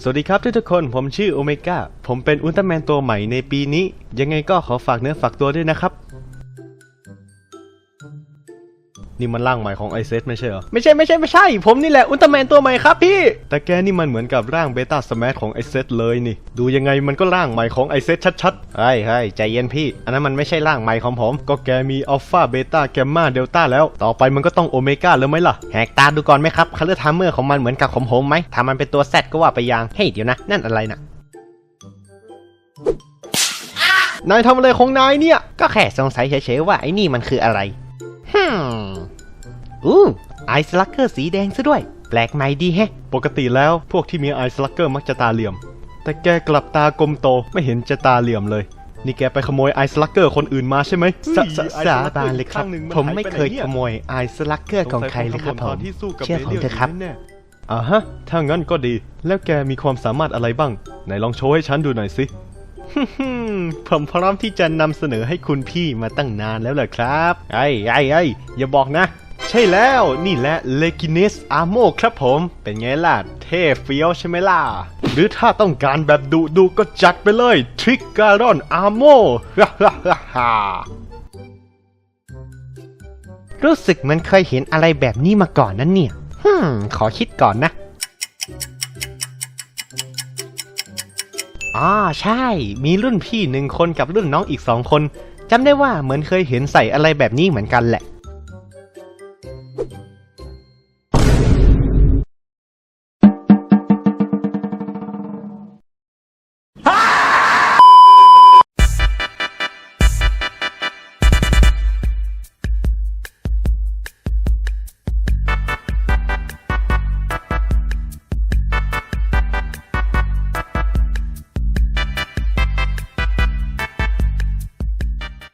สวัสดีครับทุกๆคน ผมชื่อโอเมก้า ผมเป็นอุลตร้าแมนตัวใหม่ในปีนี้ ยังไงก็ขอฝากเนื้อฝากตัวด้วยนะครับ นี่มันร่างใหม่ของไอเซไม่ใช่เหรอ ไม่ใช่ไม่ใช่ไม่ใช่ ผมนี่แหละอุลตร้าแมนตัวใหม่ครับพี่ แต่แกนี่มันเหมือนกับร่างเบต้าสมัของไอเซเลยนี่ ดูยังไงมันก็ร่างใหม่ของไอเซชัดๆเฮ้ยเฮ้ยใจเย็นพี่ อันนั้นมันไม่ใช่ร่างใหม่ของผม ก็แกมีอัลฟาเบต้าแกมมาเดลต้าแล้ว ต่อไปมันก็ต้องโอเมก้าแล้วไหมล่ะ แหกตาดูก่อนไหมครับคัลเลอร์ทามเมอร์ของมันเหมือนกับของผมไหมถ้ามันเป็นตัวแซดก็ว่าไปอยางเฮ้ยเดี๋ยวนะ นั่นอะไรนะนายทำอะไรของนายเนี่ย ก็แค่สงสัยเฉยๆว่าไอ้นี่มันคืออะไร ฮึมอู้ไอซ์ลักเกอร์สีแดงซะด้วย แปลกใหม่ดีแฮะ ปกติแล้วพวกที่มีไอซ์ลักเกอร์มักจะตาเหลี่ยม แต่แกกลับตากลมโตไม่เห็นจะตาเหลี่ยมเลย นี่แกไปขโมยไอซ์ลักเกอร์คนอื่นมาใช่ไหมสะสะสาบานเลยครับ ผมไม่เคยขโมยไอซ์ลักเกอร์ของใครเลยครับผมเชื่อผมเถอะครับอ่าฮะ ถ้างั้นก็ดี แล้วแกมีความสามารถอะไรบ้าง ไหนลองโชว์ให้ฉันดูหน่อยสิ ผมพร้อมที่จะนำเสนอให้คุณพี่มาตั้งนานแล้วเหรอครับ ไอ้ไอ้ไอ้อย่าบอกนะ ใช่แล้วนี่แหละเลกินิสอาโมครับผม เป็นไงล่ะ เท่เฟี้ยวใช่ไหมล่ะ หรือถ้าต้องการแบบดุดูก็จัดไปเลยทริกการอนอาโมฮ่าฮ่าฮ่าฮ่ารู้สึกเหมันเคยเห็นอะไรแบบนี้มาก่อนนั่นเนี่ยฮึขอคิดก่อนนะ อ๋อใช่ มีรุ่นพี่หนึ่งคนกับรุ่นน้องอีกสองคนจำได้ว่าเหมือนเคยเห็นใส่อะไรแบบนี้เหมือนกันแหละ